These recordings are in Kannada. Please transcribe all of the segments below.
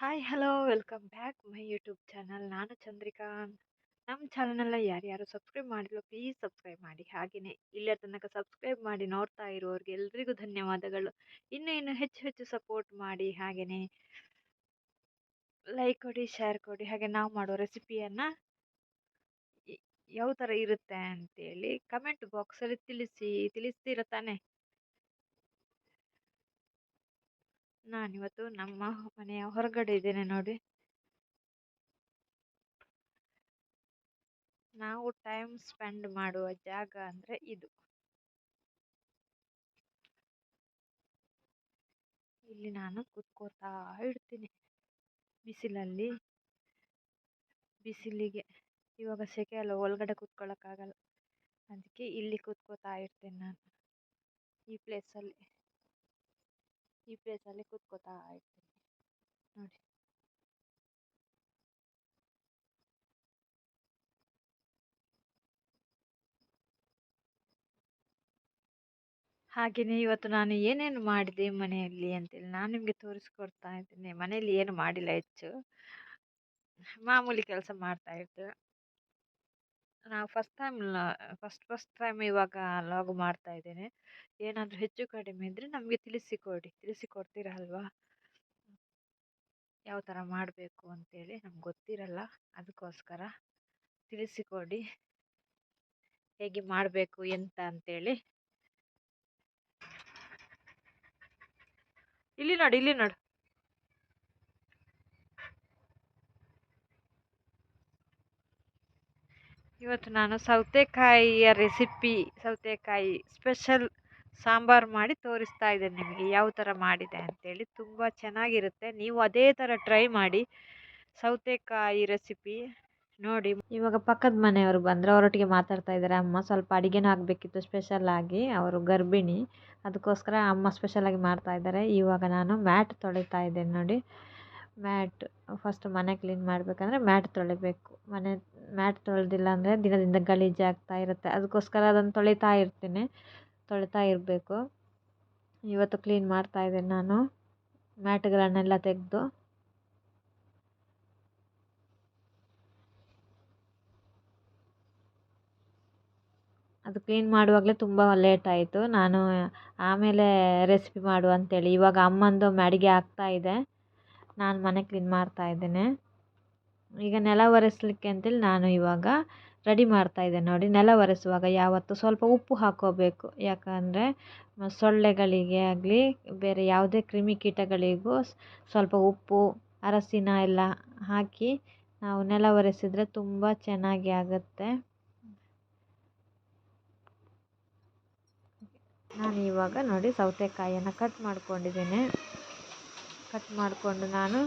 Hi hello welcome back my YouTube channel ನಾನು ಚಂದ್ರಿಕಾ. ನಮ್ಮ ಚಾನಲ್ನ ಯಾರ್ಯಾರು ಸಬ್ಸ್ಕ್ರೈಬ್ ಮಾಡಿಲ್ಲ ಪ್ಲೀಸ್ ಸಬ್ಸ್ಕ್ರೈಬ್ ಮಾಡಿ. ಹಾಗೆಯೇ ಇಲ್ಲಿಯ ತನಕ ಸಬ್ಸ್ಕ್ರೈಬ್ ಮಾಡಿ ನೋಡ್ತಾ ಇರೋರಿಗೆ ಎಲ್ರಿಗೂ ಧನ್ಯವಾದಗಳು. ಇನ್ನೂ ಇನ್ನೂ ಹೆಚ್ಚು ಹೆಚ್ಚು ಸಪೋರ್ಟ್ ಮಾಡಿ ಹಾಗೆಯೇ ಲೈಕ್ ಕೊಡಿ ಶೇರ್ ಕೊಡಿ, ಹಾಗೆ ನಾವು ಮಾಡೋ ರೆಸಿಪಿಯನ್ನು ಯಾವ ಥರ ಇರುತ್ತೆ ಅಂತೇಳಿ ಕಮೆಂಟ್ ಬಾಕ್ಸಲ್ಲಿ ತಿಳಿಸಿ, ತಿಳಿಸ್ತೀರ ತಾನೆ? ನಾನಿವತ್ತು ನಮ್ಮ ಮನೆಯ ಹೊರಗಡೆ ಇದ್ದೇನೆ ನೋಡಿ. ನಾವು ಟೈಮ್ ಸ್ಪೆಂಡ್ ಮಾಡುವ ಜಾಗ ಅಂದರೆ ಇದು. ಇಲ್ಲಿ ನಾನು ಕುತ್ಕೋತಾ ಇರ್ತೀನಿ. ಬಿಸಿಲಲ್ಲಿ, ಬಿಸಿಲಿಗೆ. ಇವಾಗ ಸೆಕೆ ಅಲ್ಲ ಒಳಗಡೆ ಕುತ್ಕೊಳ್ಳೋಕ್ಕಾಗಲ್ಲ ಅದಕ್ಕೆ ಇಲ್ಲಿ ಕುತ್ಕೋತಾ ಇರ್ತೇನೆ ನಾನು. ಈ ಪ್ಲೇಸಲ್ಲಿ ಈ ಪ್ಲೇಸಲ್ಲಿ ಕುತ್ಕೋತಾ ಇರ್ತೀನಿ. ನೋಡಿ. ಹಾಗೆಯೇ ಇವತ್ತು ನಾನು ಏನೇನು ಮಾಡಿದೆ ಮನೆಯಲ್ಲಿ ಅಂತೇಳಿ ನಾನು ನಿಮಗೆ ತೋರಿಸ್ಕೊಡ್ತಾ ಇದ್ದೀನಿ. ಮನೆಯಲ್ಲಿ ಏನು ಮಾಡಿಲ್ಲ ಹೆಚ್ಚು. ಮಾಮೂಲಿ ಕೆಲಸ ಮಾಡ್ತಾ ಇರ್ತೇವೆ ನಾವು first time first first time ಇವಾಗ ಲಾಗ್ ಮಾಡ್ತಾ ಇದ್ದೇನೆ. ಏನಾದರೂ ಹೆಚ್ಚು ಕಡಿಮೆ ಇದ್ದರೆ ನಮಗೆ ತಿಳಿಸಿಕೊಡಿ. ತಿಳಿಸಿಕೊಡ್ತೀರಾ ಅಲ್ವಾ ಯಾವ ಥರ ಮಾಡಬೇಕು ಅಂತೇಳಿ ನಮ್ಗೆ ಗೊತ್ತಿರಲ್ಲ. ಅದಕ್ಕೋಸ್ಕರ ತಿಳಿಸಿಕೊಡಿ. ಹೇಗೆ ಮಾಡಬೇಕು, ಎಂತ ಅಂತೇಳಿ. ಇಲ್ಲಿ ನೋಡಿ, ಇಲ್ಲಿ ನೋಡು. ಇವತ್ತು ನಾನು ಸೌತೆಕಾಯಿಯ ರೆಸಿಪಿ, ಸೌತೆಕಾಯಿ ಸ್ಪೆಷಲ್ ಸಾಂಬಾರು ಮಾಡಿ ತೋರಿಸ್ತಾ ಇದ್ದೇನೆ ನಿಮಗೆ ಯಾವ ಥರ ಮಾಡಿದೆ ಅಂತೇಳಿ. ತುಂಬ ಚೆನ್ನಾಗಿರುತ್ತೆ. ನೀವು ಅದೇ ಥರ ಟ್ರೈ ಮಾಡಿ ಸೌತೆಕಾಯಿ ರೆಸಿಪಿ ನೋಡಿ. ಇವಾಗ ಪಕ್ಕದ ಮನೆಯವರು ಬಂದರೆ ಅವರೊಟ್ಟಿಗೆ ಮಾತಾಡ್ತಾ ಇದ್ದಾರೆ. ಅಮ್ಮ ಸ್ವಲ್ಪ ಅಡುಗೆನೂ ಆಗಬೇಕಿತ್ತು ಸ್ಪೆಷಲ್ ಆಗಿ. ಅವರು ಗರ್ಭಿಣಿ. ಅದಕ್ಕೋಸ್ಕರ ಅಮ್ಮ ಸ್ಪೆಷಲಾಗಿ ಮಾಡ್ತಾ ಇದ್ದಾರೆ. ಇವಾಗ ನಾನು ಮ್ಯಾಟ್ ತೊಳಿತಾ ಇದ್ದೇನೆ ನೋಡಿ. ಮ್ಯಾಟ್ ಫಸ್ಟ್ ಮನೆ ಕ್ಲೀನ್ ಮಾಡಬೇಕಂದ್ರೆ ಮ್ಯಾಟ್ ತೊಳಿಬೇಕು. ಮನೆ ಮ್ಯಾಟ್ ತೊಳೆದಿಲ್ಲ ಅಂದರೆ ದಿನದಿಂದ ಗಲೀಜಾಗ್ತಾ ಇರುತ್ತೆ. ಅದಕ್ಕೋಸ್ಕರ ಅದನ್ನು ತೊಳಿತಾ ಇರ್ತೀನಿ. ತೊಳಿತಾ ಇರಬೇಕು. ಇವತ್ತು ಕ್ಲೀನ್ ಮಾಡ್ತಾ ಇದ್ದೀನಿ ನಾನು. ಮ್ಯಾಟ್ಗಳನ್ನೆಲ್ಲ ತೆಗೆದು. ಅದು ಕ್ಲೀನ್ ಮಾಡುವಾಗಲೇ ತುಂಬ ಲೇಟ್ ಆಯಿತು. ನಾನು ಆಮೇಲೆ ರೆಸಿಪಿ ಮಾಡು ಅಂತೇಳಿ ಇವಾಗ ಅಮ್ಮಂದು ಅಡುಗೆ ಆಗ್ತಾ ಇದೆ. ನಾನು ಮನೆ ಕ್ಲೀನ್ ಮಾಡ್ತಾ ಇದ್ದೇನೆ. ಈಗ ನೆಲ ಒರೆಸಲಿಕ್ಕೆ ಅಂತೇಳಿ ನಾನು ಇವಾಗ ರೆಡಿ ಮಾಡ್ತಾ ಇದ್ದೇನೆ ನೋಡಿ. ನೆಲ ಒರೆಸುವಾಗ ಯಾವತ್ತು ಸ್ವಲ್ಪ ಉಪ್ಪು ಹಾಕ್ಕೋಬೇಕು ಯಾಕಂದರೆ ಸೊಳ್ಳೆಗಳಿಗೆ ಆಗಲಿ, ಬೇರೆ ಯಾವುದೇ ಕ್ರಿಮಿಕೀಟಗಳಿಗೂ ಸ್ವಲ್ಪ ಉಪ್ಪು ಅರಸಿನ ಎಲ್ಲ ಹಾಕಿ ನಾವು ನೆಲ ಒರೆಸಿದರೆ ತುಂಬ ಚೆನ್ನಾಗಿ ಆಗುತ್ತೆ. ನಾನು ಇವಾಗ ನೋಡಿ ಸೌತೆಕಾಯಿಯನ್ನು ಕಟ್ ಮಾಡ್ಕೊಂಡಿದ್ದೇನೆ. ಕಟ್ ಮಾಡಿಕೊಂಡು ನಾನು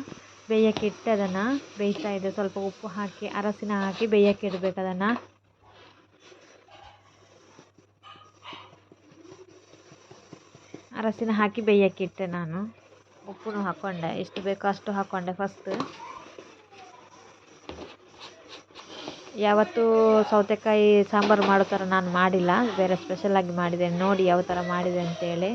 ಬೇಯಕ್ಕೆ ಇಟ್ಟು ಅದನ್ನು ಬೇಯ್ತಾ ಇದೆ. ಸ್ವಲ್ಪ ಉಪ್ಪು ಹಾಕಿ, ಅರಸಿನ ಹಾಕಿ ಬೇಯೋಕೆ ಇಡಬೇಕು ಅದನ್ನು. ಅರಸಿನ ಹಾಕಿ ಬೇಯೋಕೆ ಇಟ್ಟೆ ನಾನು. ಉಪ್ಪು ಹಾಕ್ಕೊಂಡೆ ಎಷ್ಟು ಬೇಕೋ ಅಷ್ಟು ಹಾಕ್ಕೊಂಡೆ ಫಸ್ಟ್ ಯಾವತ್ತೂ ಸೌತೆಕಾಯಿ ಸಾಂಬಾರು ಮಾಡೋ ಥರ ನಾನು ಮಾಡಿಲ್ಲ. ಬೇರೆ ಸ್ಪೆಷಲಾಗಿ ಮಾಡಿದೆ. ನೋಡಿ ಯಾವ ಥರ ಮಾಡಿದೆ ಅಂತೇಳಿ.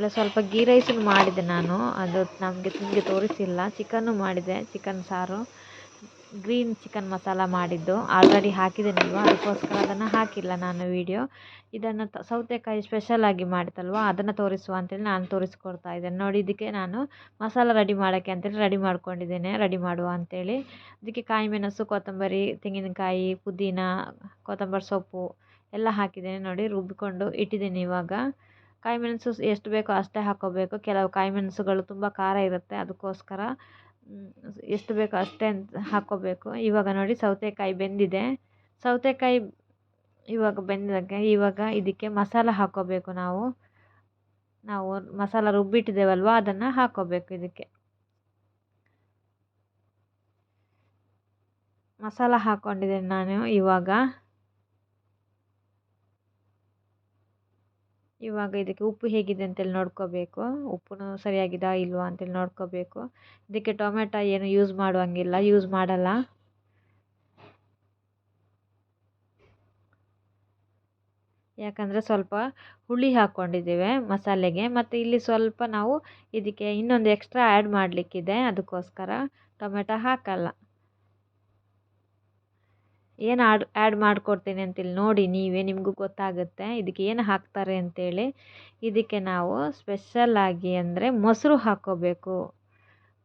ಆಮೇಲೆ ಸ್ವಲ್ಪ ಗೀ ರೈಸನ್ನು ಮಾಡಿದೆ ನಾನು. ಅದು ನಮಗೆ ನಿಮಗೆ ತೋರಿಸಿಲ್ಲ. ಚಿಕನ್ನು ಮಾಡಿದೆ ಚಿಕನ್ ಸಾರು. ಗ್ರೀನ್ ಚಿಕನ್ ಮಸಾಲ ಮಾಡಿದ್ದು. ಆಲ್ರೆಡಿ ಹಾಕಿದ್ದೇನಲ್ವ? ಅದಕ್ಕೋಸ್ಕರ ಅದನ್ನು ಹಾಕಿಲ್ಲ ನಾನು ವೀಡಿಯೋ ಇದನ್ನು ತ, ಸೌತೆಕಾಯಿ ಸ್ಪೆಷಲಾಗಿ ಮಾಡಿತಲ್ವ ಅದನ್ನು ತೋರಿಸುವ ಅಂತೇಳಿ ನಾನು ತೋರಿಸ್ಕೊಡ್ತಾ ಇದ್ದೇನೆ. ನೋಡಿ, ಇದಕ್ಕೆ ನಾನು ಮಸಾಲ ರೆಡಿ ಮಾಡೋಕ್ಕೆ ಅಂತೇಳಿ ರೆಡಿ ಮಾಡ್ಕೊಂಡಿದ್ದೇನೆ. ರೆಡಿ ಮಾಡುವ ಅಂತೇಳಿ. ಅದಕ್ಕೆ ಕಾಯಿ ಮೆಣಸು, ಕೊತ್ತಂಬರಿ, ತೆಂಗಿನಕಾಯಿ, ಪುದೀನ, ಕೊತ್ತಂಬರಿ ಸೊಪ್ಪು ಎಲ್ಲ ಹಾಕಿದ್ದೇನೆ. ನೋಡಿ, ರುಬ್ಬಿಕೊಂಡು ಇಟ್ಟಿದ್ದೀನಿ ಇವಾಗ. ಕಾಯಿ ಮೆಣಸು ಎಷ್ಟು ಬೇಕೋ ಅಷ್ಟೇ ಹಾಕ್ಕೋಬೇಕು ಕೆಲವು ಕಾಯಿ ಮೆಣಸುಗಳು ತುಂಬ ಖಾರ ಇರುತ್ತೆ, ಅದಕ್ಕೋಸ್ಕರ ಎಷ್ಟು ಬೇಕೋ ಅಷ್ಟೇ ಅಂತ ಹಾಕ್ಕೋಬೇಕು ಇವಾಗ ನೋಡಿ ಸೌತೆಕಾಯಿ ಬೆಂದಿದೆ. ಸೌತೆಕಾಯಿ ಇವಾಗ ಬೆಂದಾಗ ಇವಾಗ ಇದಕ್ಕೆ ಮಸಾಲ ಹಾಕ್ಕೋಬೇಕು ನಾವು. ನಾವು ಮಸಾಲ ರುಬ್ಬಿಟ್ಟಿದ್ದೇವಲ್ವ, ಅದನ್ನು ಹಾಕ್ಕೋಬೇಕು ಇದಕ್ಕೆ. ಮಸಾಲ ಹಾಕ್ಕೊಂಡಿದ್ದೇನೆ ನಾನು ಇವಾಗ. ಇವಾಗ ಇದಕ್ಕೆ ಉಪ್ಪು ಹೇಗಿದೆ ಅಂತೇಳಿ ನೋಡ್ಕೋಬೇಕು. ಉಪ್ಪು ಸರಿಯಾಗಿದಾ ಇಲ್ವಾ ಅಂತೇಳಿ ನೋಡ್ಕೋಬೇಕು. ಇದಕ್ಕೆ ಟೊಮೆಟೊ ಏನು ಯೂಸ್ ಮಾಡುವಂಗಿಲ್ಲ ಯೂಸ್ ಮಾಡಲ್ಲ. ಯಾಕಂದರೆ ಸ್ವಲ್ಪ ಹುಳಿ ಹಾಕ್ಕೊಂಡಿದ್ದೇವೆ ಮಸಾಲೆಗೆ. ಮತ್ತು ಇಲ್ಲಿ ಸ್ವಲ್ಪ ನಾವು ಇದಕ್ಕೆ ಇನ್ನೊಂದು ಎಕ್ಸ್ಟ್ರಾ ಆ್ಯಡ್ ಮಾಡಲಿಕ್ಕಿದೆ. ಅದಕ್ಕೋಸ್ಕರ ಟೊಮೆಟೊ ಹಾಕಲ್ಲ. ಏನು ಆಡ್ ಆ್ಯಡ್ ಮಾಡಿಕೊಡ್ತೀನಿ ಅಂತೇಳಿ ನೋಡಿ ನೀವೇ ನಿಮಗೂ ಗೊತ್ತಾಗುತ್ತೆ. ಇದಕ್ಕೆ ಏನು ಹಾಕ್ತಾರೆ ಅಂತೇಳಿ ಇದಕ್ಕೆ ನಾವು ಸ್ಪೆಷಲ್ಲಾಗಿ ಅಂದರೆ ಮೊಸರು ಹಾಕ್ಕೋಬೇಕು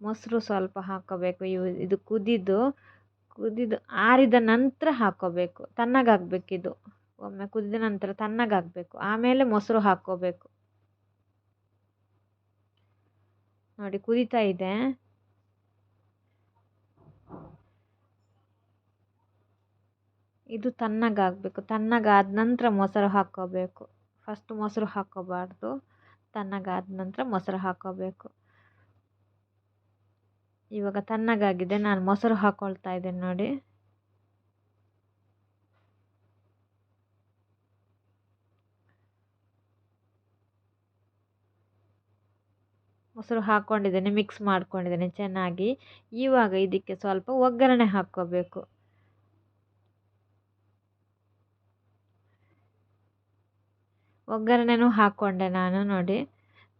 ಮೊಸರು ಸ್ವಲ್ಪ ಹಾಕ್ಕೋಬೇಕು ಇವು, ಇದು ಕುದಿದು ಕುದಿದು ಆರಿದ ನಂತರ ಹಾಕ್ಕೋಬೇಕು ಇದು. ಒಮ್ಮೆ ಕುದಿದ ನಂತರ ತಣ್ಣಗಾಗಬೇಕು ಆಮೇಲೆ ಮೊಸರು ಹಾಕ್ಕೋಬೇಕು ನೋಡಿ ಕುದೀತಾ ಇದೆ. ಇದು ತಣ್ಣಗಾಗಬೇಕು. ತಣ್ಣಗಾದ ನಂತರ ಮೊಸರು ಹಾಕ್ಕೋಬೇಕು. ಫಸ್ಟ್ ಮೊಸರು ಹಾಕ್ಕೋಬಾರ್ದು. ತಣ್ಣಗಾದ ನಂತರ ಮೊಸರು ಹಾಕ್ಕೋಬೇಕು. ಇವಾಗ ತಣ್ಣಗಾಗಿದೆ. ನಾನು ಮೊಸರು ಹಾಕ್ಕೊಳ್ತಾ ಇದ್ದೇನೆ ನೋಡಿ. ಮೊಸರು ಹಾಕ್ಕೊಂಡಿದ್ದೇನೆ ಮಿಕ್ಸ್ ಮಾಡ್ಕೊಂಡಿದ್ದೇನೆ ಚೆನ್ನಾಗಿ. ಇವಾಗ ಇದಕ್ಕೆ ಸ್ವಲ್ಪ ಒಗ್ಗರಣೆ ಹಾಕ್ಕೋಬೇಕು. ಒಗ್ಗರಣೆನೂ ಹಾಕ್ಕೊಂಡೆ ನಾನು ನೋಡಿ.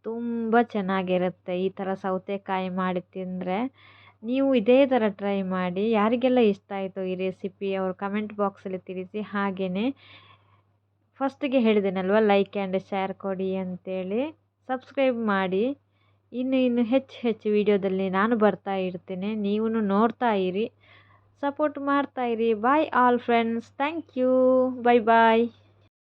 ತುಂಬ ಚೆನ್ನಾಗಿರುತ್ತೆ ಈ ಥರ ಸೌತೆಕಾಯಿ ಮಾಡಿ ತಿಂದರೆ. ನೀವು ಇದೇ ಥರ ಟ್ರೈ ಮಾಡಿ. ಯಾರಿಗೆಲ್ಲ ಇಷ್ಟ ಆಯಿತು ಈ ರೆಸಿಪಿ ಅವರು ಕಮೆಂಟ್ ಬಾಕ್ಸಲ್ಲಿ ತಿಳಿಸಿ ಹಾಗೆಯೇ ಫಸ್ಟಿಗೆ ಹೇಳಿದೆನಲ್ವ ಲೈಕ್ ಆ್ಯಂಡ್ ಶೇರ್ ಕೊಡಿ ಅಂತೇಳಿ. ಸಬ್ಸ್ಕ್ರೈಬ್ ಮಾಡಿ. ಇನ್ನು ಇನ್ನು ಹೆಚ್ಚು ಹೆಚ್ಚು ವಿಡಿಯೋದಲ್ಲಿ ನಾನು ಬರ್ತಾ ಇರ್ತೇನೆ. ನೀವು ನೋಡ್ತಾ ಇರಿ. ಸಪೋರ್ಟ್ ಮಾಡ್ತಾ ಇರಿ. Bye all friends thank you bye bye